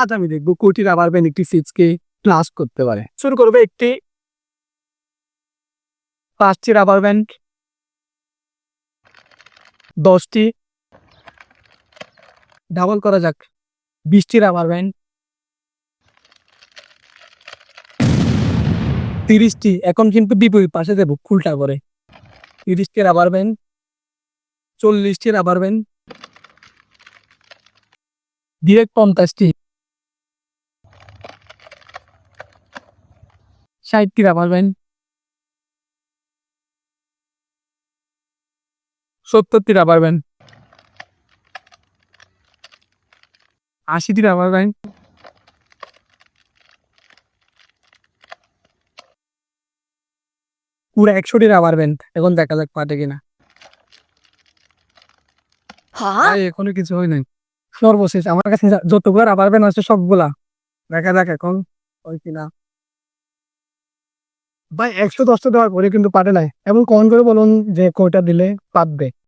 আজ আমি দেখব কোটি রাবার ব্যান্ড একটি সিটসকে ক্লাস করতে পারে। শুরু করবে একটি পাঁচটি রাবার ব্যান্ড দশটি ডাবল করা যাক, বিশটি রাবার ব্যান্ড তিরিশটি, এখন কিন্তু বিপরীত পাশে দেবো ফুলটা করে তিরিশটি রাবার ব্যান্ড চল্লিশটি রাবার ব্যান্ড ডিরেক্ট পঞ্চাশটি। ষাটটি রাবার ব্যান্ড সত্তরটি রাবার ব্যান্ড আশিটি রাবার ব্যান্ড পুরো একশোটি রাবার ব্যান্ড এখন দেখা যাক পাটে কিনা। ভাই এখনও কিছু হয় নাই। সর্বশেষ আমার কাছে যতগুলো ব্যান্ড আছে সবগুলা। দেখা যাক এখন হয় কিনা। ভাই একশো দশটা দেওয়ার পরে কিন্তু পারে নাই। এবং কমন করে বলুন যে কোটা দিলে পাতবে